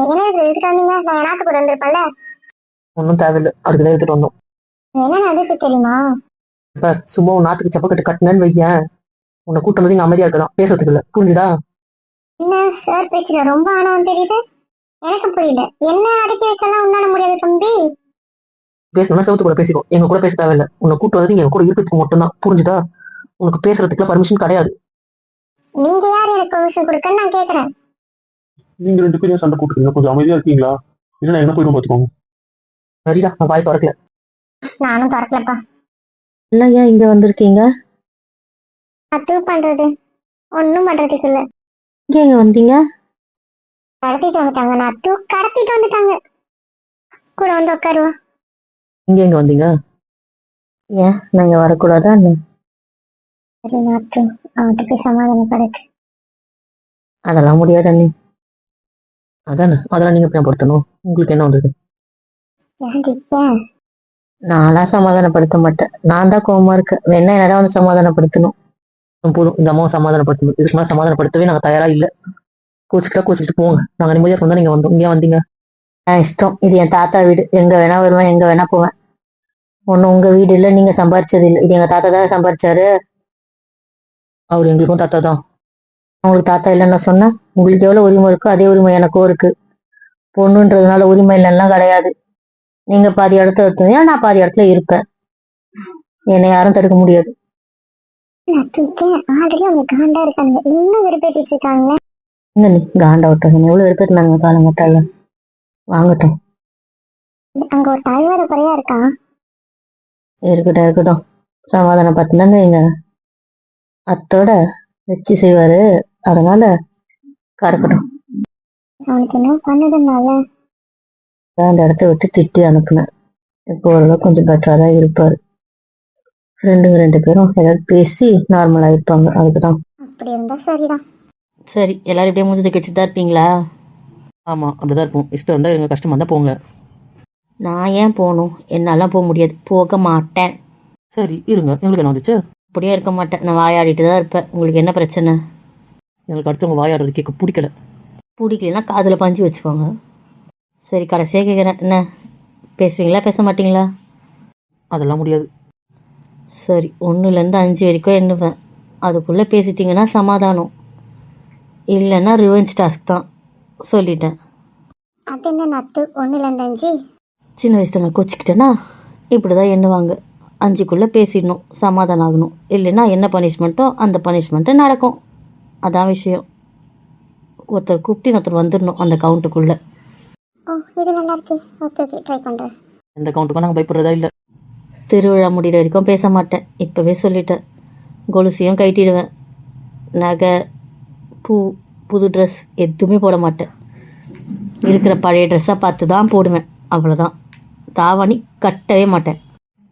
வந்தீங்க என்ன எடுத்துட்டு வந்தீங்க நான் நாட்டு கூட வந்திருப்பேன்ல. ஒன்றும் தேவையில்லை. அதுக்கு தான் எடுத்துட்டு வந்தோம். என்ன நடந்துச்சு தெரியுமா? இப்ப சும்மா உன் நாட்டுக்கு செப்பக்கட்டு கட்டினேன்னு வையேன். உன்னை கூட்டம் வந்து இங்க அமைதியா இருக்கலாம் பேசுறதுக்கு இல்ல. புரிஞ்சுதா? என்ன சார் பேச்சுல ரொம்ப ஆணவம் தெரியுது. எனக்கு புரியல. என்ன அடக்கி வைக்கலாம் உன்னால முடியாது தம்பி? பேசணும்னா செவத்து கூட பேசிக்கோ. எங்க கூட பேச தேவையில்ல. உன்னை கூட்டு வந்து எங்க கூட இருக்கிறதுக்கு மட்டும்தான். புரிஞ்சுதா? உனக்கு பேசுறதுக்குலாம் பர்மிஷன் கிடையாது. நீங்க யார் எனக்கு பெர்மிஷன் கொடுக்கன்னு நான் கேக்குறேன். நீங்க ரெண்டு பேரும் சண்டை போட்டுக்கீங்க கொஞ்சம் அமைதியா இருக்கீங்களா? இல்லைன்னா என்ன போயிடும் பாத்துக்கோங்க சரிடா நான் வாய் திறக்கல. நானும் திறக்கலப்பா. என்னங்க இங்க வந்திருக்கீங்க? அது பண்றது. ஒண்ணும் பண்றதுக்கு இல்ல. இங்க எங்க வந்தீங்க? கடத்திட்டு வந்துட்டாங்க. நத்து கடத்திட்டு வந்துட்டாங்க. கூட வந்து உட்காருவா இங்க எங்க வந்தீங்க? ஏன் நாங்க வரக்கூடாதா என்ன? சரி நாத்து அவன்கிட்ட போய் சமாதானப்படுத்து அதெல்லாம் முடியாது அண்ணி. அதானே? அதெல்லாம் நீங்க பயன்படுத்தணும் உங்களுக்கு என்ன வந்தது? நான்லாம் சமாதானப்படுத்த மாட்டேன் நான் தான் கோவமா இருக்கேன் வேணா என்னதான் வந்து சமாதானப்படுத்தணும்? போதும். இந்த அம்மாவை சமாதானப்படுத்தணும். இதுக்கு மேலே சமாதானப்படுத்தவே நாங்க தயாரா இல்ல. கோச்சிக்கிட்டா கோச்சிக்கிட்டு போங்க. நாங்க நிம்மதியா இருந்தா நீங்க வந்தோம் இங்கே வந்தீங்க? என் இஷ்டம். இது என் தாத்தா வீடு. எங்க வேணா வருவேன் எங்க வேணா போவேன். ஒன்னும் உங்க வீடு இல்ல நீங்க சம்பாரிச்சது இல்ல. இது எங்க தாத்தா தான் சம்பாரிச்சாரு. அவர் எங்களுக்கும் தாத்தா தான். உங்களுக்கு தாத்தா இல்லைன்னு சொன்னேன். உங்களுக்கு எவ்வளவு உரிமை இருக்கோ அதே உரிமை எனக்கும் இருக்கு. பொண்ணுன்றதுனால உரிமை இல்லைன்னா கிடையாது. நீங்க பாதி இடத்துல இருந்தீங்கன்னா நான் பாதி இடத்துல இருப்பேன். என்னை யாரும் தடுக்க முடியாது. காண்டா இருக்காங்க. இருக்காங்க? விட்டாங்க எவ்வளவு வெறுப்பேற்றினாங்க காலங்கத்தால வாங்கட்டும். அங்க ஒரு தாழ்வார குறையா இருக்கட்டும் இருக்கட்டும். சமாதானம் பார்த்துனாங்க எங்க அத்தோட வச்சு செய்வாரு. அதனால கடக்கட்டும் அவனுக்கு என்ன பண்ணுதுனால. அந்த இடத்த விட்டு திட்டி அனுப்புனேன். இப்போ ஓரளவு கொஞ்சம் பெட்டரா தான் இருப்பாரு. ஃப்ரெண்டுங்க ரெண்டு பேரும் ஏதாவது பேசி நார்மலா இருப்பாங்க. அதுக்கு தான் அப்படி இருந்தா சரிதான். சரி எல்லாரும் இப்படியே மூஞ்சி வச்சுட்டு தான் இருப்பீங்களா? ஆமா அப்படிதான் இருப்போம். இஷ்டம் இருந்தா இருங்க கஷ்டமா இருந்தா போங்க. நான் ஏன் போகணும்? என்னாலாம் போக முடியாது. போக மாட்டேன். சரி இருங்க. எங்களுக்கு என்ன வந்துச்சு? அப்படியே இருக்க மாட்டேன். நான் வாயாடிட்டு தான் இருப்பேன். உங்களுக்கு என்ன பிரச்சனை? எங்களுக்கு அடுத்தவங்க வாயாடுறது கேட்க பிடிக்கல. பிடிக்கலன்னா காதில் பஞ்சு வச்சுக்கோங்க. சரி கடைசியாக கேட்குறேன் என்ன? பேசுவீங்களா? பேச மாட்டீங்களா? அதெல்லாம் முடியாது. சரி ஒன்றுலேருந்து அஞ்சு வரைக்கும் எண்ணுவேன். அதுக்குள்ளே பேசிட்டீங்கன்னா சமாதானம். இல்லைன்னா ரிவெஞ்ச் டாஸ்க் தான். சொல்லிட்டேன். அது என்ன நத்து? ஒண்ணுல இருந்து அஞ்சு? சின்ன வயசுல நான் கொச்சிக்கிட்டேன்னா இப்படி தான் எண்ணுவாங்க. அஞ்சுக்குள்ளே பேசிடணும் சமாதானம் ஆகணும். இல்லைன்னா என்ன பனிஷ்மெண்ட்டோ அந்த பனிஷ்மெண்ட்டு நடக்கும். அதான் விஷயம். ஒருத்தர் கூப்பிட்டு ஒருத்தர் வந்துடணும் அந்த கவுண்ட்டுக்குள்ளே ஓ இது நல்லா இருக்கு ஓகே ஓகே ட்ரை பண்றேன். எந்த கவுண்ட்டுக்கும் நாங்க பயப்படுறதா இல்ல? திருவிழா முடிகிற வரைக்கும் பேச மாட்டேன். இப்போவே சொல்லிட்டேன். கொலுசையும் கட்டிடுவேன் நகை பூ புது ட்ரெஸ் எதுவுமே போட மாட்டேன். இருக்கிற பழைய ட்ரெஸ்ஸாக பார்த்து தான் போடுவேன். அவ்வளோதான் தாவணி கட்டவே மாட்டேன்.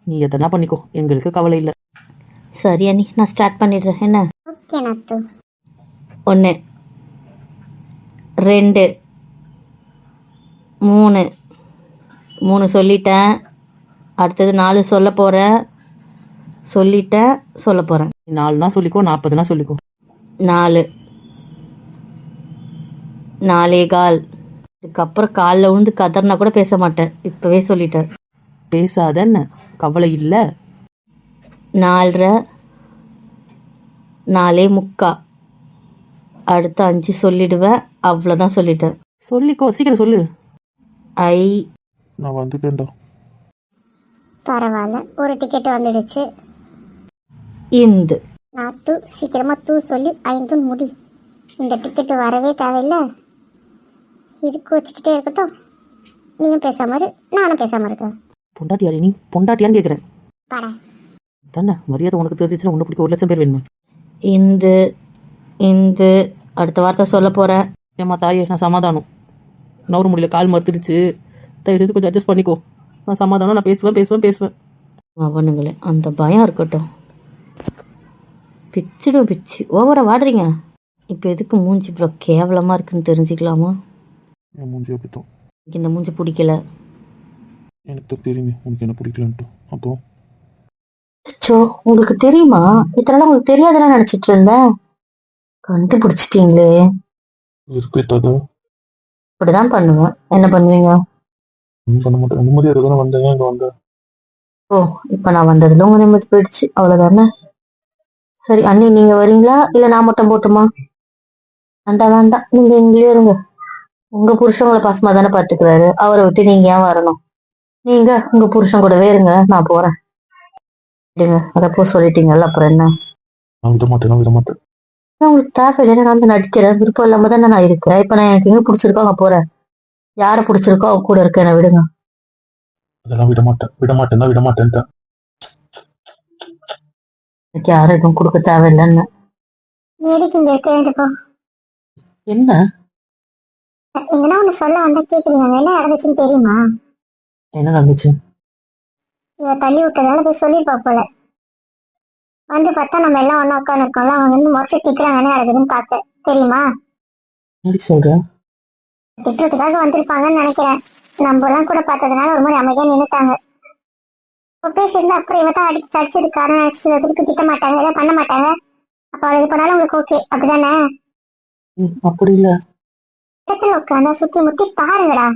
நீ எதனா பண்ணிக்கோ. எங்களுக்கு கவலை இல்ல. சரி அண்ணி. நான் ஸ்டார்ட் பண்ணிடுறேன். என்ன? ஓகே நத்து. ஒன்று ரெண்டு. மூணு. மூணு சொல்லிட்டேன். அடுத்தது நாலு சொல்ல போகிறேன் சொல்லிட்டேன் சொல்ல போகிறேன் நீ நாலுனா சொல்லிக்கோ நாற்பதுனா சொல்லிக்கோ. நாலு. நாலே கால். இதுக்கப்புறம் காலில் விழுந்து கதறினா கூட பேச மாட்டேன். இப்போவே சொல்லிட்டேன். பேசாத என்ன கவலை இல்ல. நாலரை. நாலே முக்கா. அடுத்து அஞ்சு சொல்லிடுவேன். அவ்வளோதான் சொல்லிட்டேன். சொல்லிக்கோ சீக்கிரம் சொல்லு. ஐ. நான் வந்துட்டேன்டா. பரவாயில்ல ஒரு டிக்கெட் வந்துடுச்சு. இந்து. நாத்து சீக்கிரமா தூ சொல்லி ஐந்தும் முடி. இந்த டிக்கெட் வரவே தேவையில்ல. இதுக்கு வச்சுக்கிட்டே இருக்கட்டும். நீயும் பேசாம இரு நானும் பேசாம இருக்கேன். பொண்டாட்டியாரி நீ பொண்டாட்டியான்னு கேக்குறேன். பாரு. தானே மரியாதை உனக்கு தெரிஞ்சிச்சுன்னா உன்னை பிடிக்க ஒரு லட்சம் பேர் வேணுமே. இந்து இந்து அடுத்த வார்த்தை சொல்ல போகிறேன் ஏம்மா தாயே நான் சமாதானம். நவர முடியல கால் மறுத்துடுச்சு. தயவு செய்து கொஞ்சம் அட்ஜஸ்ட் பண்ணிக்கோ. நான் சமாதானம் நான் பேசுவேன் பேசுவேன் பேசுவேன். அவனுங்களே அந்த பயம் இருக்கட்டும். பிச்சிடும் பிச்சு. ஓவரா வாடுறீங்க. இப்போ எதுக்கு மூஞ்சி இவ்வளோ கேவலமாக இருக்குன்னு தெரிஞ்சுக்கலாமா? என் மூஞ்சி அப்படித்தான். எனக்கு இந்த மூஞ்சி பிடிக்கல. எனக்கு தான் தெரியுமே உனக்கு என்ன பிடிக்கலன்ட்டு. அப்புறம்? அச்சோ உங்களுக்கு தெரியுமா? இத்தனை உங்களுக்கு தெரியாதெல்லாம் நினச்சிட்டு இருந்தேன். கண்டுபிடிச்சிட்டீங்களே வெறுப்பேத்தாத அப்படிதான் பண்ணுவேன் என்ன பண்ணுவீங்க? பண்ண மாட்டேன். வந்தேன். இங்கே வந்தேன் ஓ இப்போ நான் வந்ததுல உங்க நிம்மதி போயிடுச்சு. அவ்வளவுதானே? சரி அண்ணி நீங்க வரீங்களா? இல்ல நான் மட்டும் போட்டுமா? வேண்டாம் வேண்டாம். நீங்க இங்கேயே இருங்க. உங்க புருஷன் உங்களை பாசமா தானே பாத்துக்கிறாரு. அவரை விட்டு நீங்க ஏன் வரணும்? நீங்க உங்க புருஷன் கூடவே இருங்க. நான் போறேன். விடுங்க அதப்போ சொல்லிட்டீங்கல்ல. அப்புறம் என்ன? நான் விட மாட்டேன். விட மாட்டேன். நான் உங்களுக்கு தேவையில்லை நான் வந்து நடிக்கிறேன். விருப்பம் இல்லாம தானே நான் இருக்கேன் இப்ப நான் எனக்கு எங்க பிடிச்சிருக்கோ அங்க போறேன். யாரை பிடிச்சிருக்கோ அவங்க கூட இருக்கேன் என்ன விடுங்க. அதெல்லாம் விட மாட்டேன் விட மாட்டேன் தான் விட மாட்டேன்ட்டேன் எனக்கு யாரும் எதுவும் கொடுக்க தேவையில்லைன்னு. நீ எதுக்கு இங்க இருக்க? எழுந்து போ. என்ன? எங்கன்னா ஒண்ணு சொல்ல வந்தா கேக்குறீங்க. அங்க என்ன நடந்துச்சுன்னு தெரியுமா? என்ன நடந்துச்சு? இவ தள்ளி விட்டதால போய் சொல்லிருப்பா போல. வந்து பார்த்தா நம்ம எல்லாம் ஒண்ணா உட்காந்து இருக்கோம்ல அவங்க வந்து முறைச்சு திட்டுறாங்க என்ன நடக்குதுன்னு பார்க்க தெரியுமா? எப்படி சொல்ற? திட்டுறதுக்காக வந்திருப்பாங்கன்னு நினைக்கிறேன். நம்ம எல்லாம் கூட பார்த்ததுனால ஒரு மாதிரி அமைதியா நின்னுட்டாங்க. பேசியிருந்தா அப்புறம் இவ தான் அடிச்சு அடிச்சது காரணம் நினைச்சு திருப்பி திட்ட மாட்டாங்க ஏதாவது பண்ண மாட்டாங்க? அப்ப அவள் இது பண்ணாலும் உங்களுக்கு ஓகே அப்படிதானே? அப்படி இல்ல. இடத்துல உட்காந்தா சுத்தி முத்தி பாருங்கடா.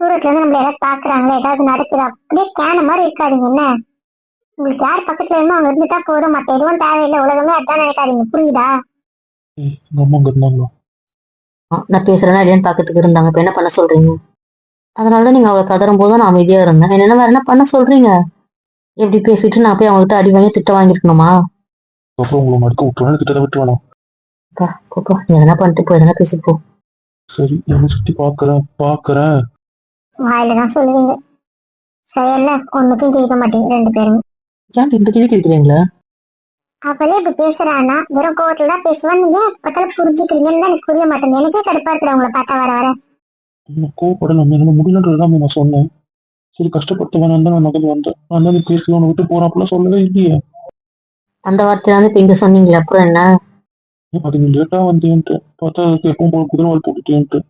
தூரத்துல இருந்து நம்மள யாராவது பாக்குறாங்களே ஏதாவது நடக்குதா? அப்படியே கேன மாதிரி இருக்காதீங்க என்ன? உங்களுக்கு யார் பக்கத்துல வேணுமோ அவங்க இருந்துட்டா போதும். மத்த எதுவும் தேவையில்லை. உலகமே அதான் நினைக்காதீங்க. புரியுதா? நான் பேசுறேன்னா இல்லையான்னு பார்க்கறதுக்கு இருந்தாங்க. இப்ப என்ன பண்ண சொல்றீங்க? அதனாலதான் நீங்க அவளை கதறும் போது நான் அமைதியா இருந்தேன். என்ன வேற என்ன பண்ண சொல்றீங்க? எப்படி பேசிட்டு நான் போய் அவங்ககிட்ட அடி வாங்கி திட்ட வாங்கிருக்கணுமா அப்புறம் உங்களை மறுக்க விட்டுருவேன். கிட்ட விட்டு வேணாம் பா போப்பா நீ எதனா பண்ணிட்டு போ. எதனா பேசிட்டு போ. சரி என்னை சுற்றி பார்க்கறேன். பார்க்கறேன். வாயில தான் சொல்லுவீங்க. செயல்ல ஒண்ணுத்தையும் கேட்க மாட்டீங்க ரெண்டு பேரும். ஏன் இந்த கேள்வி கேட்கிறீங்களா அவளே இப்படி பேசுறான்னா வெறும் கோவத்துல தான் பேசுவான் நீங்க பார்த்தாலும் புரிஞ்சுக்கிறீங்கன்னு தான் எனக்கு புரிய மாட்டேங்குது. எனக்கே கடுப்பா இருக்குடா உங்களை பார்த்தா வர வர. நான் கோவப்படலாம் என்னால முடியலன்றதுதான் நான் சொன்னேன். சரி கஷ்டப்படுத்த வேணாம் தான் நான் நகர்ந்து வந்தேன். நான் தான் பேசி உன்னை விட்டு போறேன் அப்படிலாம் சொல்லவே இல்லையே. அந்த வார்த்தை வந்து இப்ப இங்க சொன்னீங்களே அப்புறம் என்ன? அது நீ லேட்டா வந்தேன்ட்டு. பார்த்தா அதுக்கு எப்பவும் போல குதிரை வால் போட்டுட்டேன்ட்டு.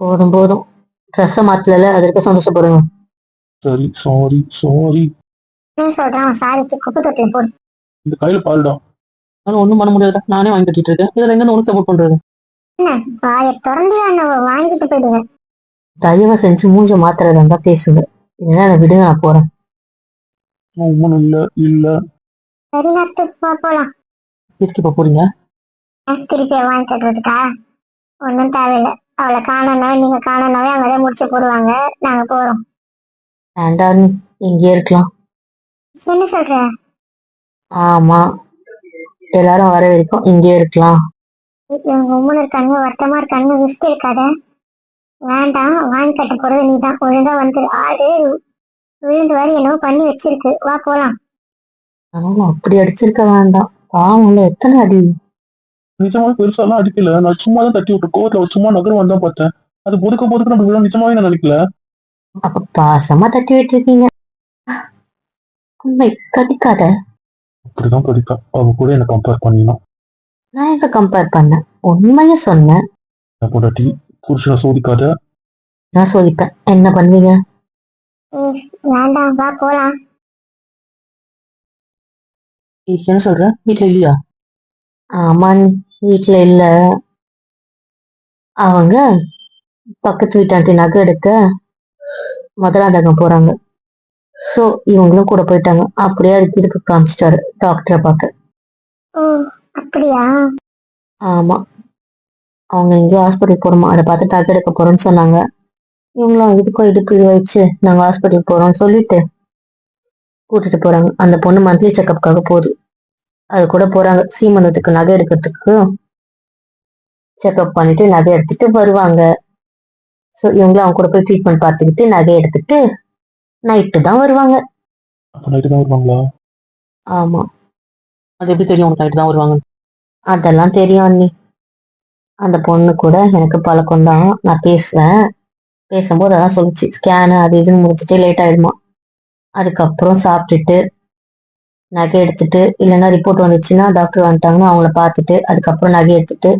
போதும் போதும். ட்ரெஸ்ஸை மாத்தல அதற்கு சந்தோஷப்படுங்க. சரி சாரி சாரி என்ன சொல்றான் சாரிக்கு குப்பை தொட்டில போடு. இந்த கையில பாருடா ஒண்ணும் பண்ண முடியாதா நானே வாங்கி கட்டிட்டு இருக்கேன். இதுல எங்க உனக்கு சப்போர்ட் பண்றது? என்ன? வாயை திறந்து நான் வாங்கிட்டு போயிடுவேன். தயவு செஞ்சு மூஞ்ச மாத்துறதா இருந்தா பேசுங்க. இல்லைன்னா என்னை விடுங்க நான் போறேன். நான் உண்மனும் இல்ல இல்ல. சரி நாத்து போ போலாம். எதுக்கு இப்ப போறீங்க? திருப்பி வாங்கி கட்டுறதுக்கா ஒன்றும் தேவையில்லை. அவளை காணனா நீங்க காணனாவே அங்கதான் முடிச்சு போடுவாங்க. நாங்க போறோம். வேண்டா நீ இங்கே இருக்கலாம். என்ன சொல்ற? ஆமா. எல்லாரும் வர வரைக்கும் இங்கே இருக்கலாம். இவங்க உம்மன் இருக்காங்க. வருத்தமா இருக்காங்க. ரிஸ்க் இருக்காத. வேண்டாம். வாங்கி கட்ட போறது நீதான். ஒழுங்கா வந்து ஆடு விழுந்து வாரி என்னவோ பண்ணி வச்சிருக்கு. வா போலாம். ஆமா அப்படி அடிச்சிருக்க வேண்டாம். பாவம்ல எத்தனை அடி? நிஜமாவே பெருசாலாம் அடிக்கல. நான் சும்மா தான் தட்டி விட்டு கோவத்துல ஒரு சும்மா நகரம் வந்தா பார்த்தேன். அது பொதுக்க பொதுக்க நம்ம விழா நிஜமாவே நான் நினைக்கல. அப்ப பாசமா தட்டி விட்டுருக்கீங்க. உண்மை கடிக்காத. அப்படிதான் படிப்பா அவ கூட என்ன கம்பேர் பண்ணினான் நான் எங்க கம்பேர் பண்ணேன்? உண்மைய சொன்னேன். நான் பொண்டாட்டி புருஷனை சோதிக்காத. நான் சொல்லிப்பேன் என்ன பண்ணுவீங்க? ஏய் வேண்டாம் வா போலாம். என்ன சொல்ற? வீட்டுல இல்லையா? ஆமா நீ வீட்டுல இல்ல. அவங்க பக்கத்து வீட்டாண்டி நகை எடுக்க மதுராந்தகம் போறாங்க. சோ இவங்களும் கூட போயிட்டாங்க. அப்படியே அதுக்கு இதுக்கு காமிச்சிட்டாரு டாக்டரை பார்க்க. ஓ அப்படியா? ஆமா. அவங்க எங்கேயோ ஹாஸ்பிட்டல் போறோமா அதை பார்த்து நகை எடுக்க போறோம்னு சொன்னாங்க. இவங்களும் இதுக்கும் இடுப்பு இது வச்சு நாங்க ஹாஸ்பிட்டல் போறோம்னு சொல்லிட்டு கூட்டிட்டு போறாங்க. அந்த பொண்ணு மந்த்லி செக்கப்புக்காக போகுது. அது கூட போறாங்க. சீமந்தத்துக்கு நகை எடுக்கிறதுக்கு செக்அப் பண்ணிட்டு நகை எடுத்துட்டு வருவாங்க. ஸோ இவங்களும் அவங்க கூட போய் ட்ரீட்மெண்ட் பார்த்துக்கிட்டு நகை எடுத்துட்டு நைட்டு தான் வருவாங்க. அப்ப நைட்டு தான் வருவாங்களா? ஆமா. அது எப்படி தெரியும் உனக்கு நைட்டு தான் வருவாங்க? அதெல்லாம் தெரியும் அண்ணி. அந்த பொண்ணு கூட எனக்கு பழக்கம் தான். நான் பேசுவேன். பேசும்போது அதான் சொல்லுச்சு. ஸ்கேனு அது இதுன்னு முடிச்சுட்டு லேட் ஆயிடுமா. அதுக்கப்புறம் சாப்பிட்டுட்டு நகை எடுத்துட்டு இல்லைன்னா ரிப்போர்ட் வந்துச்சுன்னா டாக்டர் வந்துட்டாங்கன்னா அவங்கள பார்த்துட்டு அதுக்கப்புறம் நகை எடுத்துட்டு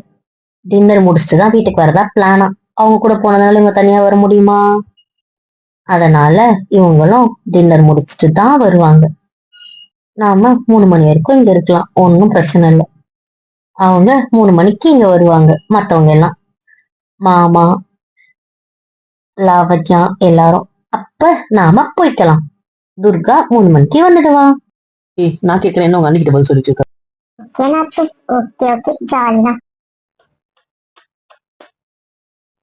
டின்னர் முடிச்சுட்டு தான் வீட்டுக்கு வரதா பிளானா அவங்க கூட போனதுனால இவங்க தனியா வர முடியுமா? அதனால இவங்களும் டின்னர் முடிச்சுட்டு தான் வருவாங்க. நாம மூணு மணி வரைக்கும் இங்க இருக்கலாம். ஒன்றும் பிரச்சனை இல்லை. அவங்க மூணு மணிக்கு இங்க வருவாங்க மத்தவங்க எல்லாம். மாமா லாவண்யா எல்லாரும். அப்ப நாம போய்க்கலாம். துர்கா மூணு மணிக்கு வந்துடுவா. ஏய் நான் கேட்கறேன் என்ன உங்க அண்ணிக்கிட்ட பதில் சொல்லிட்டு இருக்க ஓகே ஓகே ஓகே. ஜாலி தான்.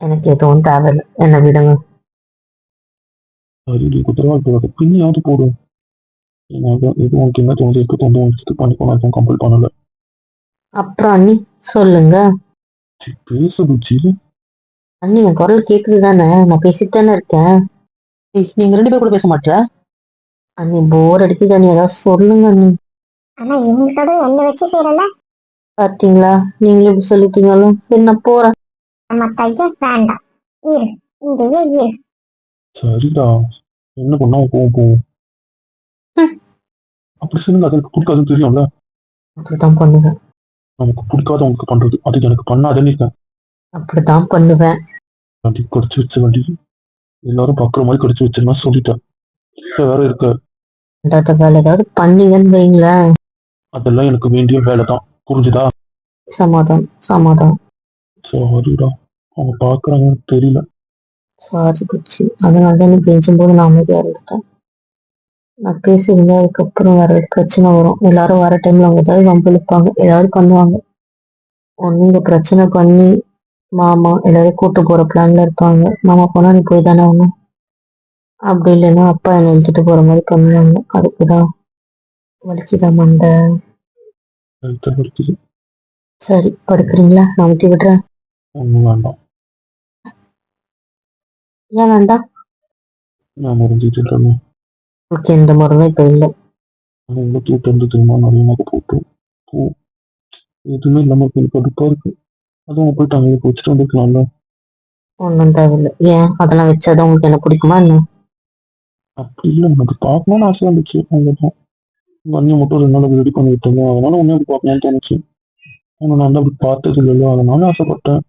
எனக்கு எதுவும் தேவையில்லை. என்ன விடுங்க. குத்தரவா இருக்கிறத பின்னியாவது போடும் எது உனக்கு என்ன தோணுது இருக்க தோணுது உனக்கு பண்ணிக்கோ நான் எதுவும் பண்ணல அப்புறம் அண்ணி சொல்லுங்க சரி, பேசு புச்சி அண்ணி என் குரல் கேக்குது தானே நான் பேசிட்டு தானே இருக்கேன் நீங்க ரெண்டு பேரும் கூட பேச மாட்டியா அண்ணி போர் அடிக்குது அண்ணி ஏதாவது சொல்லுங்க அண்ணி ஆனா இவங்க கூட என்ன வச்சு செய்யறல பாத்தீங்களா நீங்களும் இப்படி சொல்லிட்டீங்களோ சரி நான் போறேன் நம்ம கைய வேண்டாம் இரு இங்கேயே இரு சரிடா. என்ன பண்ணா போவோம் போவோம். அப்படி சொல்லுங்க அது எனக்கு பிடிக்காதுன்னு தெரியும்ல. அப்படித்தான் பண்ணுவேன். நமக்கு பிடிக்காதவங்களுக்கு பண்றது. அது எனக்கு பண்ணாதேன்னு இருக்கேன். அப்படித்தான் பண்ணுவேன். வண்டி கடிச்சு வச்ச வண்டி. எல்லாரும் பாக்குற மாதிரி கடிச்சு வச்சிருந்தா சொல்லிட்டேன். வேற இருக்க. அந்த வேலை ஏதாவது பண்ணீங்கன்னு வைங்களேன். அதெல்லாம் எனக்கு வேண்டிய வேலை தான் புரிஞ்சுதா? சமாதானம் சமாதானம். சாரிடா. அவங்க பாக்குறாங்கன்னு தெரியல. சாரி குச்சி அதனால தான் நீ கெஞ்சும் போது நான் அமைதியா இருந்துட்டேன். நான் பேசியிருந்தேன். அதுக்கப்புறம் வேற ஒரு பிரச்சனை வரும். எல்லாரும் வர டைம்ல அவங்க ஏதாவது வம்பிழுப்பாங்க ஏதாவது பண்ணுவாங்க. ஒண்ணு இந்த பிரச்சனை பண்ணி மாமா எல்லாரையும் கூட்டு போற பிளான்ல இருப்பாங்க. மாமா போனா நீ போய் தானே ஆகணும். அப்படி இல்லைன்னா அப்பா என்னை இழுத்துட்டு போற மாதிரி பண்ணுவாங்க. அதுக்குதான் வலிக்குதா மண்டை? சரி படுக்கிறீங்களா? நான் ஊத்தி விடுறேன். வேண்டாம். ஏன் வேண்டாம்? நான் மறந்துட்டு இருக்கேன் உங்களுக்கு எந்த மருந்தும் இப்ப இல்லை. ஆனா எவ்வளவு தூட்டு இருந்து தெரியுமா நிறைய நகை போட்டு போ. எதுவுமே இல்லாம எனக்கு கடுப்பா இருக்கு. அதுவும் போயிட்டு அங்கே வச்சுட்டு வந்துருக்கலாம்ல. ஒன்றும் தேவையில்லை. ஏன்? அதெல்லாம் வச்சாதான் உங்களுக்கு என்ன பிடிக்குமா என்ன? அப்படி இல்லை எனக்கு பார்க்கணும்னு ஆசையா இருந்துச்சு அவ்வளவுதான். உங்க அண்ணன் மட்டும் ரெண்டு நாள் ரெடி பண்ணி விட்டாங்க அதனால உன்னை அப்படி பார்க்கணும்னு தோணுச்சு. ஆனா நான் தான் அப்படி பார்த்தது இல்லைல்ல அதனால ஆசைப்பட்டேன்.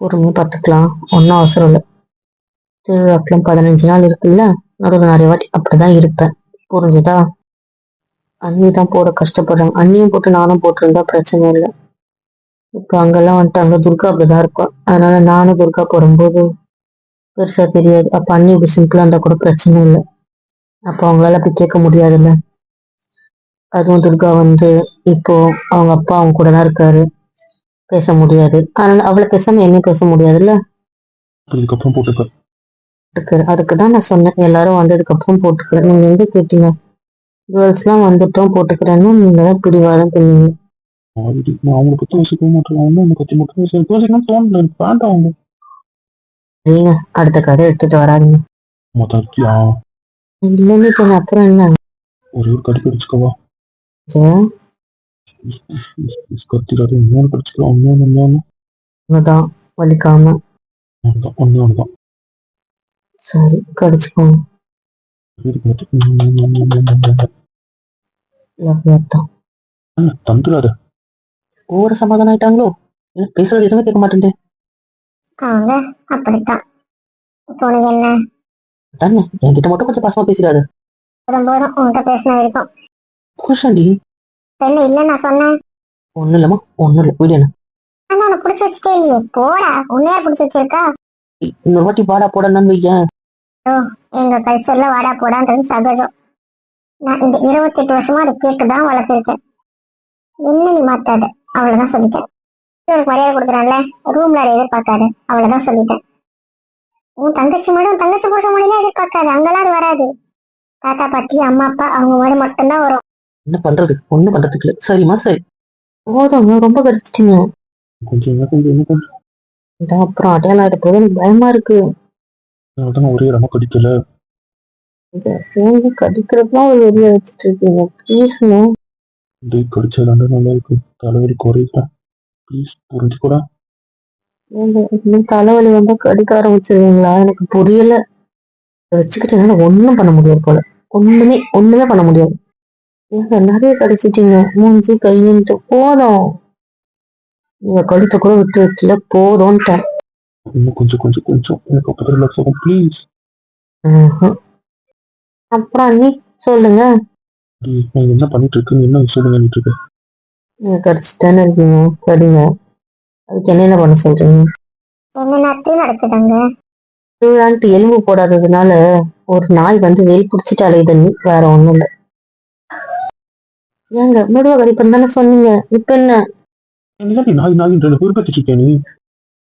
பொறுமையாக பார்த்துக்கலாம். ஒன்றும் அவசரம் இல்லை. திருவிழாக்கெல்லாம் பதினஞ்சு நாள் இருக்குல்ல? நடுவில் நிறைய வாட்டி அப்படிதான் இருப்பேன். புரிஞ்சுதா? அண்ணி தான் போட கஷ்டப்படுறாங்க. அண்ணியும் போட்டு நானும் போட்டிருந்தா பிரச்சனை இல்லை. இப்போ அங்கெல்லாம் வந்துட்டு அங்கே துர்கா அப்படிதான் இருக்கும். அதனால நானும் துர்கா போடும்போது பெருசா தெரியாது. அப்போ அண்ணி இப்படி சிம்பிளா இருந்தா கூட பிரச்சனை இல்லை. அப்போ அவங்களால அப்படி கேட்க முடியாதுல்ல. அதுவும் துர்கா வந்து இப்போ அவங்க அப்பா அவங்க கூட தான் இருக்காரு. பேச முடியாது. அதனால அவளை பேசாம என்ன பேச முடியாதுல்ல? அதுக்கப்புறம் போட்டுக்க இருக்கு. அதுக்கு தான் நான் சொன்னேன். எல்லாரும் வந்ததுக்கு அப்புறம் போட்டுக்கிறேன். நீங்க எங்க கேட்டீங்க? கேர்ள்ஸ்லாம் வந்துட்டோம் போட்டுக்கிறேன்னு. நீங்க தான் பிடிவாதம் பண்ணுவீங்க அவங்கள பத்தி அவங்க என்னை பத்தி மட்டும் யோசிக்க யோசிக்கணும்னு தோணல எனக்கு வேண்டாம் அவங்க. சரிங்க அடுத்த கதை எடுத்துட்டு வராதீங்க. இல்லைன்னு அப்புறம் என்ன? ஒரே ஒரு கடி கடிச்சுக்கவா? கத்திராது இன்னொன்று கடிச்சுக்கலாம் இன்னொன்று இன்னொன்று ஒண்ணுதான் வலிக்காம. ஒன்றுதான் ஒன்றே ஒன்று தான் சரி கடிச்சுக்கோங்க. தந்துடாத ஓவர சமாதானம் ஆயிட்டாங்களோ? பேசுறது எதுவுமே கேட்க மாட்டேன் அப்படித்தான். இப்போ உனக்கு என்ன? தானே என்கிட்ட மட்டும் கொஞ்சம் பாசமா பேசிடாது. போதும் போதும். உன்கிட்ட பேசின வரைக்கும் புருஷன்டி பெண்ணு இல்லை நான் சொன்னேன். ஒண்ணு இல்லம்மா ஒண்ணு இல்ல. வீடு என்ன? ஆனா உனக்கு பிடிச்சி வச்சுட்டே இல்லையே. போடா. உன்னையா பிடிச்சி வச்சிருக்கா? இன்னொரு வாட்டி வாடா வையேன். எங்க கல்ச்சர்ல வாடா போடான்றது சகஜம். நான் இந்த இருபத்தெட்டு வருஷமா அதை கேட்டுதான் வளர்த்துருக்கேன். என்ன நீ மாத்தாத அவ்வளவுதான் சொல்லிட்டேன். உனக்கு மரியாதை கொடுக்குறான்ல ரூம்ல அதை எதிர்பார்க்காது. அவ்வளவுதான் சொல்லிட்டேன். உன் தங்கச்சி மட்டும் தங்கச்சி புருஷன் முடியல எதிர்பார்க்காது. அங்கெல்லாம் அது வராது. தாத்தா பாட்டி அம்மா அப்பா அவங்க மாடு மட்டும்தான் வரும். என்ன பண்றது? ஒண்ணும் பண்றதுக்கு இல்ல. சரிம்மா சரி. போதுங்க ரொம்ப கடிச்சிட்டீங்க கொஞ்சம் கொஞ்சம் அப்புறம் அடையாளம் ஆயிட்ட போது எனக்கு பயமா இருக்கு. அதனால தான் நான் ஒரே இடமா கடிக்கல. இந்த கடிக்கிறதுலாம் ஒரு வெளியே வச்சுட்டு இருக்கீங்க. ப்ளீஸ்ங்க டேய் கடிச்சதாண்டா நல்லா இருக்கு. தலைவலி குறையிட்டேன் ப்ளீஸ் புரிஞ்சுக்கூடா. நீங்க இன்னும் தலைவலி வந்தா கடிக்க ஆரம்பிச்சிருவீங்களா? எனக்கு புரியல. வச்சுக்கிட்டு என்னால ஒண்ணும் பண்ண முடியாது போல. ஒண்ணுமே ஒண்ணுமே பண்ண முடியாது. ஏங்க நிறைய கடிச்சிட்டீங்க. மூஞ்சி கையின்ட்டு போதும். நீங்க கடிச்ச கூட விட்டு வைக்கல போதும்ட்டேன் இன்னும் கொஞ்சம் கொஞ்சம் கொஞ்சம் எனக்கு அப்போ ரிலாக்ஸ் ஆகும் ப்ளீஸ். அப்புறம் நீ சொல்லுங்க நான் என்ன பண்ணிட்டு இருக்கேன் என்ன விஷயம் பண்ணிட்டு இருக்கேன் நீங்க கடிச்சிட்டு தானே இருக்கீங்க கடிங்க அதுக்கு என்ன என்ன பண்ண சொல்றீங்க என்ன நடக்குதாங்க திருவிழான்ட்டு எலும்பு போடாததுனால ஒரு நாய் வந்து வெறி பிடிச்சிட்டு அலையுது நீ வேற ஒண்ணும் இல்ல ஏங்க முடுவ கடிப்பன் தானே சொன்னீங்க இப்ப என்ன நாய் நாயின்ற குறிப்பிட்டு இருக்கேன் நீ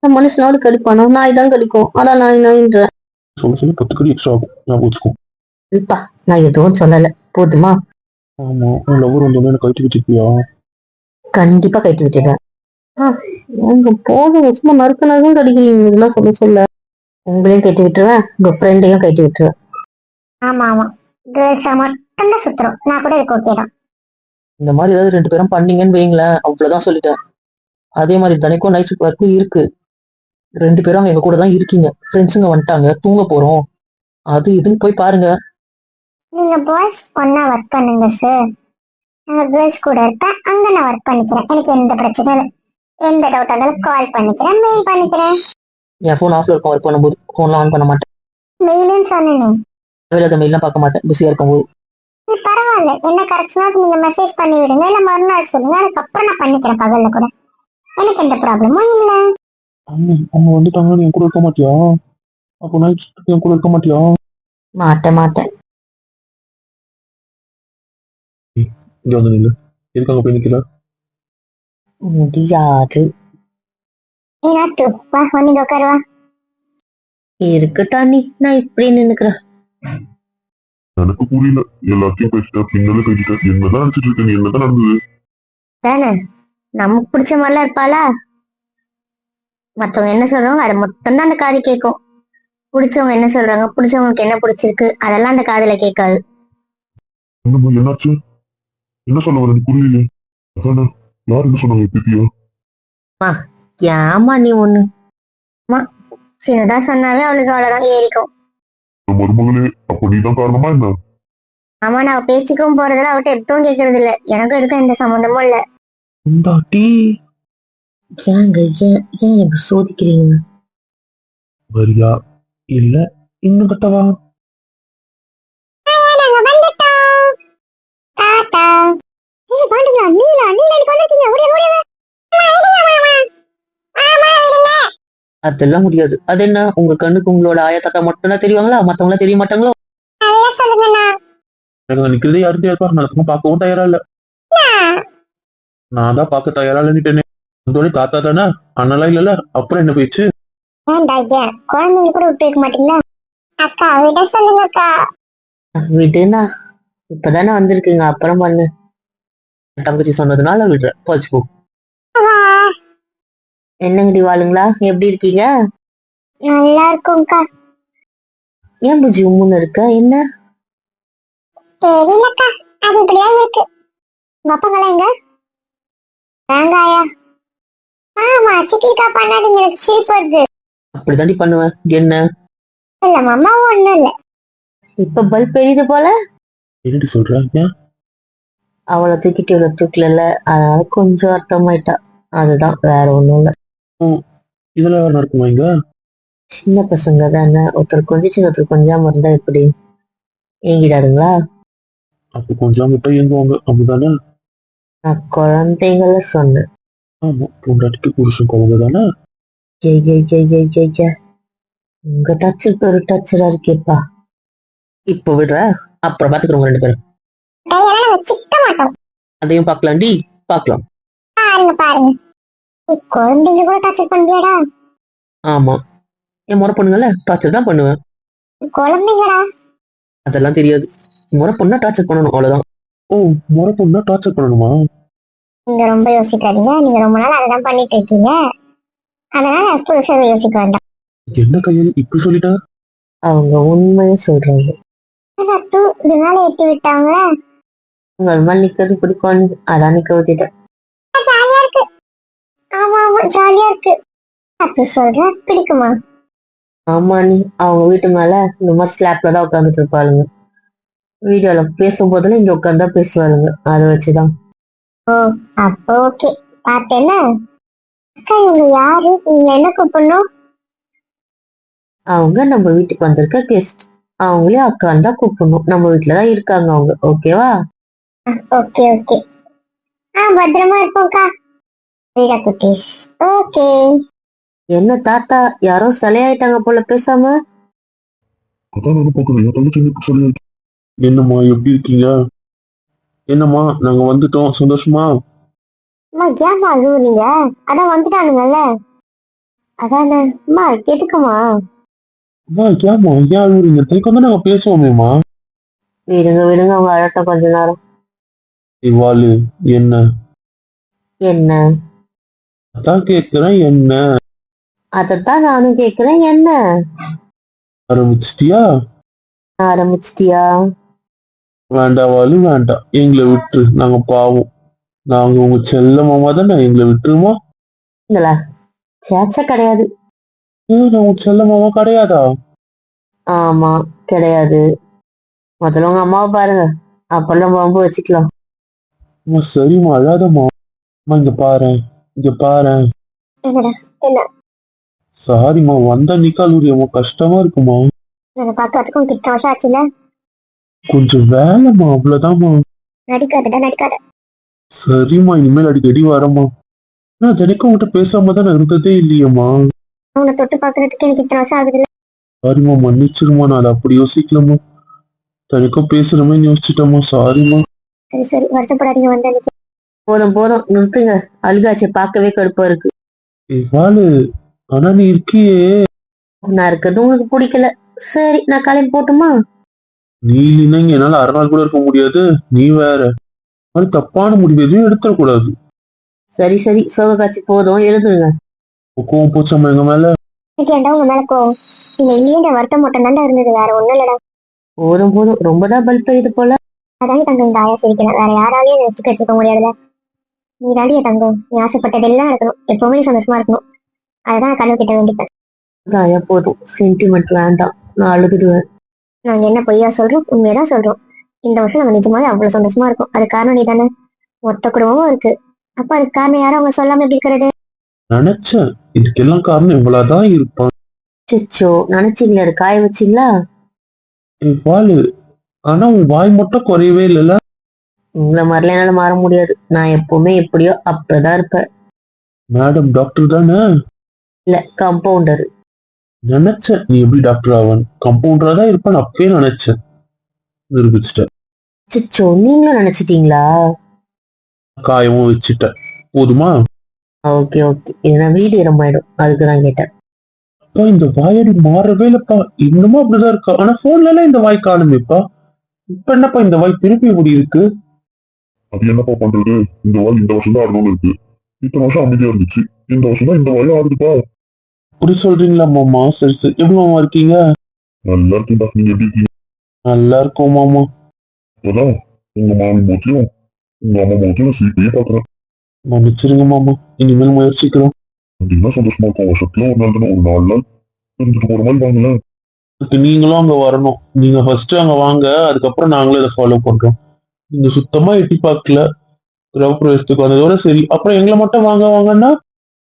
இந்த மனுஷனாவது கடிப்பானோ நாய் தான் கடிக்கும் அதான் நாய் நாயின்ற. சொல்ல சொல்ல பத்து கடி எக்ஸ்ட்ரா ஆகும். ஞாபகம் வச்சுக்கோ. இல்லப்பா நான் எதுவும் சொல்லல. போதுமா? ஆமா. உன் லவர் வந்தோடனே எனக்கு கழட்டி வச்சிருப்பியா கண்டிப்பா கட்டி விட்டுடுவேன் ஆ, ஏங்க போதும் சும்மா நறுக்கும் கடிக்கிறீங்க. இதெல்லாம் சொல்ல சொல்ல. உங்களையும் கட்டி விட்டுருவேன். உங்க ஃப்ரெண்டையும் கட்டி விட்டுருவேன். ஆமா ஆமா. கேர்ள்ஸா மட்டும் தான் சுத்துறோம். நான் கூட இதுக்கு ஓகே தான். இந்த மாதிரி ஏதாவது ரெண்டு பேரும் பண்ணீங்கன்னு வைங்களேன். அவ்வளவுதான் சொல்லிட்டேன். அதே மாதிரி தினைக்கும் நைட் ஷிஃப்ட் ஒர்க்கும் இருக்கு. ரெண்டு பேரும் அங்க எங்க கூட தான் இருக்கீங்க. ஃப்ரெண்ட்ஸுங்க வந்துட்டாங்க. தூங்க போறோம். அது இதுன்னு போய் பாருங்க. நீங்க பாய்ஸ் ஒன்னா ஒர்க் பண்ணுங்க சார் நான் கேர்ள்ஸ் கூட இருப்பேன். அங்க நான் ஒர்க் பண்ணிக்கிறேன். எனக்கு எந்த பிரச்சனையும் இல்லை. எந்த டவுட் இருந்தாலும் கால் பண்ணிக்கிறேன். மெயில் பண்ணிக்கிறேன். என் ஃபோன் ஆஃப்ல இருக்கும் ஒர்க் பண்ணும்போது. ஃபோன்லாம் ஆன் பண்ண மாட்டேன். மெயிலுன்னு சொன்னேனே. தேவையில்லாத மெயிலாம் பார்க்க மாட்டேன். பிஸியா இருக்கும்போது. இது பரவாயில்ல. என்ன கரெக்ஷனாக நீங்க மெசேஜ் பண்ணி விடுங்க இல்ல மறுநாள் சொல்லுங்க. அதுக்கப்புறம் நான் பண்ணிக்கிறேன் பகல்ல கூட. எனக்கு எந்த ப்ராப்ளமும் இல்ல. அம்மா அவங்க வந்துட்டாங்கன்னு என் கூட இருக்க மாட்டியா? அப்போ நைட் என் கூட இருக்க மாட்டியா? மாட்டேன் மாட்டேன். இங்க வந்து நில்லு. எதுக்காக போய் நிக்கல முடியாது. ஏன்னா வா வந்து உட்காருவா இருக்கட்டா நீ நான் இப்படி நின்னுக்கிறேன். எனக்கு புரியல. எல்லாத்தையும் பேசிட்ட பின்னால பேசிட்ட என்னதான் நினைச்சிட்டு இருக்க நீ என்னதான் நடந்தது? தானே? நமக்கு பிடிச்ச மாதிரிலாம் இருப்பாளா? மத்தவங்க என்ன சொல்றாங்க அதை மட்டும் தான் அந்த காது கேட்கும். பிடிச்சவங்க என்ன சொல்றாங்க? பிடிச்சவங்களுக்கு என்ன பிடிச்சிருக்கு? அதெல்லாம் அந்த காதுல கேட்காது. என்னாச்சு? என்ன சொல்ல வர நீ புரியலையே. அதானே யார் என்ன சொன்னாங்க? பிரியா ஏமா நீ ஒண்ணு? சின்னதா சொன்னாவே அவளுக்கு அவ்வளவுதான் ஏறிக்கும். மருமகளே அப்போ நீ தான் காரணமா என்ன? ஆமா நான் பேச்சுக்கும் போறதுல அவட்ட எதுவும் கேக்குறது இல்ல எனக்கும் எந்த சம்மந்தமும் இல்ல. ஏங்க ஏன் ஏன் இப்படி சோதிக்கிறீங்க. வரியா இல்ல இன்னும் கட்டவா? அதெல்லாம் முடியாது. அது என்ன? உங்க கண்ணுக்கு உங்களோட ஆயா தாத்தா மட்டும்தான் தெரிவாங்களா மத்தவங்களா தெரிய மாட்டாங்களோ? நிக்கிறதே யாரும் இருப்பா நான் பார்க்கவும் தயாரா இல்ல. நான் தான் பார்க்க தயாரா இல்லைன்னுட்டேனே அதோட தாத்தா தானே அண்ணலாம் இல்லல அப்புறம் என்ன போயிடுச்சு? ஏன்டா ஐயா. குழந்தைங்க கூட விட்டு வைக்க மாட்டீங்களா? அக்கா விட சொல்லுங்க அக்கா விடுனா இப்பதானே வந்திருக்குங்க. அப்புறம் பண்ணு. தங்கச்சி சொன்னதுனால விடுறேன். போச்சு போ. என்னங்கடி வாளுங்களா எப்படி இருக்கீங்க? நல்லா இருக்கும்க்கா. ஏன் புஜி உம்முன்னு இருக்க? என்ன? தெரியலக்கா. அது இப்படிதான் இருக்கு. வப்பங்களா எங்க? வேங்காயா ஆமா சிக்கிக்கா பண்ணாதீங்க எனக்கு சிரிப்பு வருது. அப்படிதாண்டி பண்ணுவேன். என்ன? இல்ல மாமா ஒண்ணும் இல்ல. இப்ப பல்ப் எரியுது போல? என்னடி சொல்ற ஏன் அவளை தூக்கிட்டு இவ்வளவு தூக்கல அதனால கொஞ்சம் அர்த்தமாயிட்டா. அதுதான் வேற ஒண்ணும் இல்ல. இதெல்லாம் யாரும் நடக்குமா இங்க? சின்ன பசங்க தானே. ஒருத்தர் கொஞ்சிட்டு ஒருத்தர் கொஞ்சாம இருந்தா எப்படி? ஏங்கிடாதுங்களா? அப்போ கொஞ்சம் விட்டா இயங்குவாங்க அப்படிதானே நான் குழந்தைங்கள சொன்னேன். ஆமா பொண்டாட்டிக்கு புருஷன் குழந்தை தானே? ஏய், ஏய், ஏய், ஏய், ஏய், ஏய். உங்க டச்சுக்கு ஒரு டச்சரா இருக்கேப்பா. இப்போ விடுற அப்புறம் பாத்துக்கிறோங்க ரெண்டு பேரும். அதையும் பார்க்கலாம். பாருங்க பாருங்க. ஏய், குழந்தைங்க கூட டார்ச்சர் பண்ணலையாடா. ஆமா. என் முறை பொண்ணுங்கள டார்ச்சர் தான் பண்ணுவேன். குழந்தைங்கடா. அதெல்லாம் தெரியாது. முறை பொண்ணா டார்ச்சர் பண்ணணும் அவ்வளவுதான். ஓ முறை பொண்ணா டார்ச்சர் பண்ணணுமா? நீங்க ரொம்ப யோசிக்காதீங்க. நீங்க ரொம்ப நாள் அதெல்லாம் பண்ணிட்டு இருக்கீங்க அதனால புதுசா எதுவும் யோசிக்க வேண்டாம். என்ன கையில்? இப்படி சொல்லிட்ட? அவங்க உண்மையை சொல்றாங்க. ரத்து இதனால எட்டி விட்டாங்களே? அது மாதிரி நிக்கிறது பிடிக்கும். அதான் நிக்க விட்டுட்டேன். ஜாலியா இருக்கு. ஆமா ஆமா ஜாலியா இருக்கு. ரத்து சொல்ற பிடிக்குமா? ஆமா நீ அவங்க வீட்டு மேல இந்த மாதிரி ஸ்லாப்ல தான் உட்காந்துட்டு இருப்பாளுங்க. வீடியோல பேசும்போதெல்லாம் இங்க உட்காந்து பேசுவாளுங்க. அதை வச்சுதான். அப்போ ஓகே. பார்த்தேன்னா அக்கா இவங்க யாரு? நீங்க என்ன கூப்பிடணும்? அவங்க நம்ம வீட்டுக்கு வந்திருக்க கெஸ்ட் அவங்களே அக்கான்னு தான் கூப்பிடணும். நம்ம வீட்டுல தான் இருக்காங்க அவங்க. ஓகேவா ஓகே ஓகே ஆ பத்திரமா இருப்போம்க்கா வீடா குட்டீஸ். ஓகே என்ன தாத்தா யாரோ சிலையாயிட்டாங்க போல பேசாம? அதான் நானும் பார்க்கணும் என் தங்கச்சி வந்து சொல்லி என்னம்மா எப்படி இருக்கீங்க? என்னம்மா நாங்க வந்துட்டோம். சந்தோஷமா? அம்மா ஏம்மா அழுவுறீங்க அதான் வந்துட்டானுங்கல்ல. அதானே? அம்மா எதுக்குமா அம்மா ஏம்மா ஏன் அழுகுறீங்க தைக்கு வந்து நாங்க பேசுவோமேம்மா? விடுங்க விடுங்க அவங்க அழட்டும் கொஞ்ச நேரம். இவாளு என்ன? என்ன? அதான் கேக்குறேன் என்ன? அதைத்தான் நானும் கேக்குறேன் என்ன? ஆரம்பிச்சிட்டியா? ஆரம்பிச்சிட்டியா? வேண்டாம் வாலு வேண்டாம் எங்களை விட்டு நாங்க பாவம். நாங்க உங்க செல்ல மாமா தானே. எங்களை விட்டுருமா? இல்ல சேச்ச கிடையாது. நான் உங்க செல்ல மாமா கிடையாதா? ஆமா கிடையாது. முதல்ல உங்க அம்மாவை பாருங்க. அப்புறம் பம்பு வச்சுக்கலாம். அம்மா சரிம்மா அழாதம்மா அம்மா இங்க பாரு. இங்க பாரு. சாரிம்மா வந்த நிக்காலூரி அம்மா கஷ்டமா இருக்குமா? பார்க்கறதுக்கும் கிட்ட வருஷம் ஆச்சுல கொஞ்சம் வேலைம்மா அவ்வளவுதாம்மா நடிக்காதடா நடிக்காத. சரிம்மா இனிமேல் அடிக்கடி வரேம்மா. நான் தினைக்கும் உங்ககிட்ட பேசாம தான் நான் இருந்ததே இல்லையேம்மா. உன்னை தொட்டு பார்க்கறதுக்கு எனக்கு இத்தனை வருஷம் ஆகுதுல்ல. சாரிம்மா மன்னிச்சிருமா நான் அதை அப்படி யோசிக்கலம்மா. தினைக்கும் பேசுறமே யோசிச்சிட்டேம்மா சாரிம்மா. சரி சரி வருத்தப்படாதீங்க வந்த அன்னைக்கு. போதும் போதும் நிறுத்துங்க. அழுகாச்சை பார்க்கவே கடுப்பா இருக்கு. இவாளு ஆனா நீ இருக்கியே. நான் இருக்கிறது உங்களுக்கு பிடிக்கல. சரி நான் கிளம்பி போட்டுமா? நீ இல்லைன்னா இங்க என்னால அரை நாள் கூட இருக்க முடியாது. நீ வேற. இந்த மாதிரி தப்பான முடிவு. எதுவும் எடுத்துடக்கூடாது. சரி சரி. சோக காட்சி போதும் எழுதுங்க கோவம் போச்சம்மா எங்க மேல. ஏன்டா உங்க மேல கோவம்? நீங்க இல்லையன்ற வருத்தம் மட்டும் தாண்டா இருந்தது. வேற ஒண்ணும் இல்லடா. போதும் போதும். ரொம்ப தான் பல்ப் எரியுது போல. அதானே தங்கம் இந்த ஆயா சிரிக்கிறேன் வேற யாராலையும் என்னை வச்சுக்க வச்சுக்க முடியாதுல. நீ தாண்டிய தங்கம்? நீ ஆசைப்பட்டது எல்லாம் நடக்கணும். எப்பவுமே சந்தோஷமா இருக்கணும். அதான் கனவு கிட்ட வேண்டிப்பேன். தாயா போதும். சென்டிமெண்ட் வேண்டாம். நான் அழுதுடுவேன். நாங்க என்ன பொய்யா சொல்றோம்? உண்மையதான் சொல்றோம். இந்த வருஷம் நம்ம நிஜமாவே அவ்வளவு சந்தோஷமா இருக்கும். அது காரணம் நீ தானே மொத்த குடும்பமும் இருக்கு. அப்ப அதுக்கு காரணம் யாரும் அவங்க சொல்லாம எப்படி இருக்கிறது? நினைச்சேன். இதுக்கெல்லாம் காரணம் இவ்வளவுதான் இருப்பான். சிச்சோ நினைச்சீங்களா? அது காய வச்சீங்களா? இவாளு ஆனா உன் வாய் மட்டும் குறையவே இல்லைல்ல? உங்களை மாதிரிலாம் என்னால மாற முடியாது. நான் எப்பவுமே எப்படியோ அப்படிதான் இருப்பேன். மேடம் டாக்டர் தானே? இல்ல கம்பவுண்டர் நினைச்சேன் நீ எப்படி டாக்டர் ஆவன்? கம்பவுண்டரா தான் இருப்பான்னு அப்பயே நினைச்சேன். நிரூபிச்சிட்டேன். சிச்சோ நீங்களும் நினைச்சிட்டீங்களா? காயமும் வச்சுட்டேன். போதுமா? Okay okay. இல்லைன்னா வீடு இடமாயிடும் அதுக்கு தான் கேட்டேன். அப்பா இந்த வாயடி மாறவே இல்லப்பா. இன்னமும் அப்படிதான் இருக்கா? ஆனா போன்ல எல்லாம் இந்த வாய் காணுமேப்பா இப்ப என்னப்பா இந்த வாய் திருப்பி இப்படி இருக்கு? அது என்னப்பா பண்றது? இந்த வாய் இந்த வருஷம் தான் ஆடணும்னு இருக்கு. இத்தனை வருஷம் அமைதியா இருந்துச்சு. இந்த வருஷம் தான் இந்த வாய் ஆடுதுப்பா. அப்படி சொல்றீங்களா மாமா சரி சரி எப்படி மாமா இருக்கீங்க? நல்லா இருக்குடா நீங்க எப்படி இருக்கீங்க? நல்லா இருக்கோம் மாமா. இப்பதான் உங்க மாமி மூச்சியும் உங்க அம்மா மூச்சியும் சீட்டையே பாக்குறேன். மன்னிச்சிருங்க மாமா. இனிமேல் முயற்சிக்கிறோம். அப்படின்னா சந்தோஷமா இருக்கும். வருஷத்துல ஒரு நாள் தானே ஒரு நாலு நாள் இருந்துட்டு போற மாதிரி வாங்கலாம் அதுக்கு நீங்களும் அங்க வரணும். நீங்க ஃபர்ஸ்ட் அங்க வாங்க. அதுக்கப்புறம் நாங்களும் இதை ஃபாலோ பண்றோம். நீங்க சுத்தமா எட்டி பார்க்கல. கிரகப்பிரவேசத்துக்கு வந்ததோட சரி. அப்புறம் எங்களை மட்டும் வாங்க வாங்கன்னா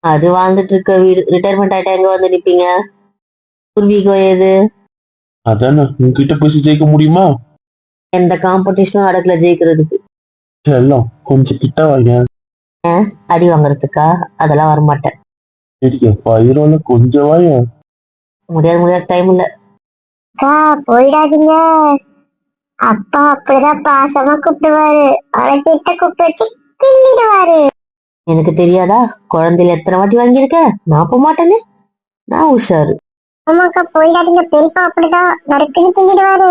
அது வாழ்ந்துட்டு இருக்க வீடு ரிட்டையர்மெண்ட் ஆயிட்டா எங்க வந்து நிப்பீங்க? பூர்வீகம் ஏது? அதானே உங்ககிட்ட பேசி ஜெயிக்க முடியுமா? எந்த காம்படிஷனும் நடக்கல ஜெயிக்கிறதுக்கு. எல்லாம் கொஞ்சம் கிட்ட வாங்க. அடி வாங்குறதுக்கா? அதெல்லாம் வரமாட்டேன். சரி பயிரோல கொஞ்சம் வாய. முடியாது முடியாது டைம் இல்ல. அக்கா போயிடாதீங்க. அப்பா அப்படிதான் பாசமா கூப்பிடுவாரு. அவளை திட்ட கூப்பிட்டு வச்சு கிள்ளிடுவாரு எனக்கு தெரியாதா? குழந்தையில எத்தனை வாட்டி வாங்கியிருக்க? நான் போக மாட்டேனே நான் உஷாரு. ஆமாக்கா போயிடாதீங்க. பெரியப்பா அப்படிதான். நறுக்குன்னு கிள்ளிடுவாரு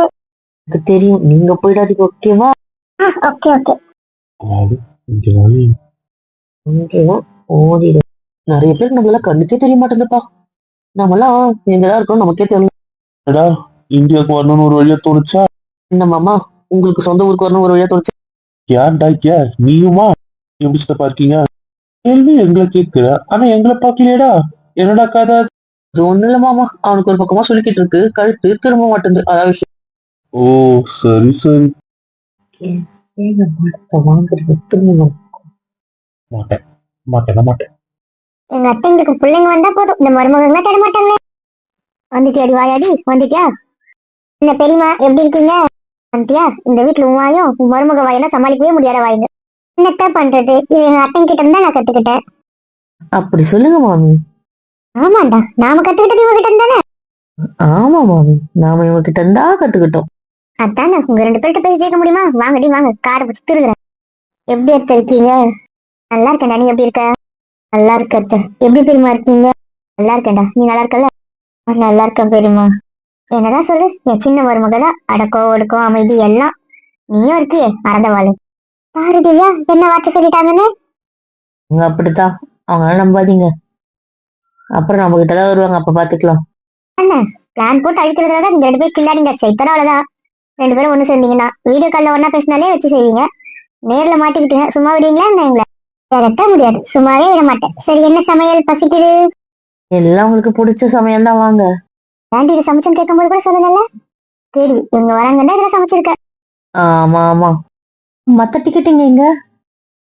எனக்கு தெரியும். நீங்க போயிடாதீங்க ஓகேவா? Okay okay. ஓகேவா ஓடிடு நிறைய பேருக்கு நம்மளால கண்ணுக்கே தெரிய மாட்டேங்குதுப்பா. நம்மலாம் எங்கதான் இருக்கோம். நமக்கே தெரியல. என்னடா? இந்தியாவுக்கு வரணும்னு ஒரு வழியா தோணுச்சா? என்ன மாமா? உங்களுக்கு சொந்த ஊருக்கு வரணும் ஒரு வழியா தோணுச்சு? யார்டா கே நீயுமா? எப்படி சித்தப்பா இருக்கீங்க? கேள்வி எங்களை கேட்கிற. ஆனா எங்களை பார்க்கலையேடா. என்னடா கதை? அது ஒண்ணு இல்ல மாமா. அவனுக்கு ஒரு பக்கமா சொல்லிக்கிட்டு இருக்கு. கழுத்து திரும்ப மாட்டேங்குது. அதான் விஷயம். ஓ சரி சரி. மாட்டேன். மாட்டேன் மாட்டேன். எங்க அத்தைங்களுக்கு பிள்ளைங்க வந்தா போதும். இந்த மருமகங்க தர மாட்டாங்களே. வந்துட்டியாடி வாயாடி? வந்துட்டியா? என்ன பெரியமா எப்படி இருக்கீங்க? வந்துட்டியா இந்த வீட்டுல உன் வாயும் உன் மருமக வாயெல்லாம் சமாளிக்கவே முடியாத வாயுங்க. என்னத்த பண்றது? இது எங்க அத்தைங்க கிட்ட இருந்தா நான் கத்துக்கிட்டேன். அப்படி சொல்லுங்க மாமி. ஆமாண்டா நாம கத்துக்கிட்டது இவகிட்ட இருந்தானே? ஆமா மாமி. நாம இவங்க கிட்ட இருந்தா கத்துக்கிட்டோம். அதானே உங்க ரெண்டு பேர்கிட்ட பேசி ஜெயிக்க முடியுமா? வாங்கடி வாங்க. காரை திருகிறேன் எப்படி அத்தை இருக்கீங்க? நல்லா இருக்கேன்டா நீ எப்படி இருக்க? நல்லா இருக்க அத்தை. எப்படி பெரியமா இருக்கீங்க? நல்லா இருக்கேன்டா. நீ நல்லா இருக்கல நல்லா இருக்கேன் பெரியமா என்னதான் சொல்லு என் சின்ன மருமக தான் அடக்கம் ஒடுக்கம் அமைதி எல்லாம் நீயும் இருக்கியே மறந்தவாளு பாரு திவ்யா என்ன வார்த்தை சொல்லிட்டாங்கன்னு? அவங்க அப்படித்தான் அவங்களால நம்பாதீங்க. அப்புறம் நம்ம கிட்ட தான் வருவாங்க. அப்ப பாத்துக்கலாம். பிளான் போட்டு அழிக்கிறதுல தான் நீங்க ரெண்டு பேரும் கில்லாடிங்க. சைத்தர அவ்வளவுதான். ரெண்டு பேரும் ஒண்ணு சேர்ந்தீங்கன்னா. வீடியோ கால்ல ஒண்ணா பேசினாலே வச்சு செய்வீங்க. நேர்ல மாட்டிக்கிட்டீங்க. சும்மா விடுவீங்களா? என்ன எங்களை? விரட்ட முடியாது. சும்மாவே விட மாட்டேன். சரி என்ன சமையல்? பசிக்குது. எல்லாம் உங்களுக்கு பிடிச்ச சமயம் தான். வாங்க. ஆண்டி இது சமைச்சுன்னு கேட்கும்போது கூட சொல்லல கேடி இவங்க வராங்கன்னா இதுல சமைச்சிருக்க. ஆமா ஆமா. மத்த டிக்கெட் எங்க எங்க?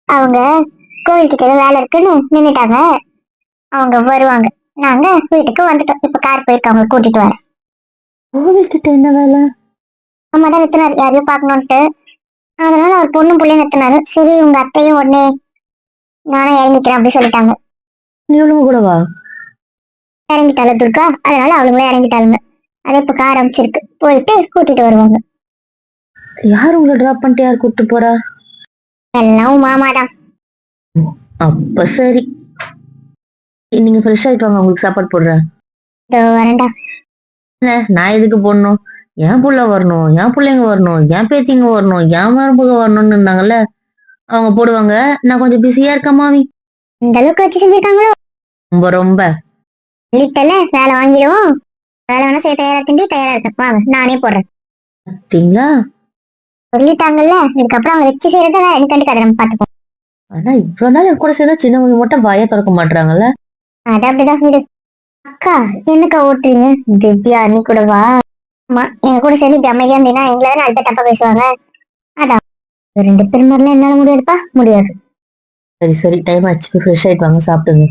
அவங்க கோவில்கிட்ட ஏதோ வேலை இருக்குன்னு நின்னுட்டாங்க. அவங்க வருவாங்க. நாங்க வீட்டுக்கு வந்துட்டோம். இப்ப கார் போயிருக்கு. அவங்க கூட்டிட்டு வர கோவில் கிட்ட என்ன வேலை? அம்மா தான் நிறுத்தினாரு. யாரையும் பார்க்கணும்ட்டு அதனால அவர் பொண்ணும் பிள்ளையும் நிறுத்தினாரு. சரி உங்க அத்தையும் உடனே நானும் இறங்கிக்கிறேன் அப்படி சொல்லிட்டாங்க. நீ இவ்வளவு கூடவா? இறங்கிட்டால துர்கா? அதனால அவளுங்களும் இறங்கிட்டாளுங்க. அதை இப்ப கார் அமைச்சிருக்கு. போயிட்டு கூட்டிட்டு வருவாங்க. யார் உங்களை டிராப் பண்ணிட்டு யார் கூப்பிட்டு போறா? எல்லாம் மாமா தான் அப்ப சரி. நீங்க ஃப்ரெஷ் ஆயிட்டு வாங்க உங்களுக்கு சாப்பாடு போடுறேன். என்ன, நான் எதுக்கு போடணும்? என் புள்ள வரணும் என் பிள்ளைங்க வரணும் என் பேத்திங்க வரணும் என் மருமக வரணும்னு இருந்தாங்கல்ல அவங்க போடுவாங்க. நான் கொஞ்சம் பிஸியா இருக்கேன் மாமி. இந்த அளவுக்கு வச்சு செஞ்சிருக்காங்களோ? ரொம்ப ரொம்ப. சொல்லிட்டல வேலை வாங்கிடுவோம். வேலை வேணா செய்ய தயாரா இருக்கேன் தயாரா இருக்கேன் வாங்க நானே போடுறேன். பார்த்தீங்களா சொல்லிட்டாங்கல்ல? இதுக்கப்புறம் அவங்க வச்சு செய்யறத எனக்கு கண்டுக்காத நம்ம பாத்துப்போம். ஆனா இவ்வளவு நாள் என் கூட சேர்ந்தா சின்னவங்க மட்டும் வாயை திறக்க மாட்டாங்கல்ல அது அப்படிதான் விடு. அக்கா என்னக்கா ஓட்டுறீங்க? திவ்யா நீ கூட வா. ஆமா எங்க கூட சேர்ந்து இப்படி அமைதியா இருந்தீங்கன்னா எங்களை நாலு பேர் தப்பா பேசுவாங்க? அதான். ரெண்டு பேர் மாதிரிலாம் என்னால முடியாதுப்பா. முடியாது. சரி சரி டைம் ஆச்சு. ஃப்ரெஷ் ஆயிட்டு வாங்க சாப்பிடுங்க.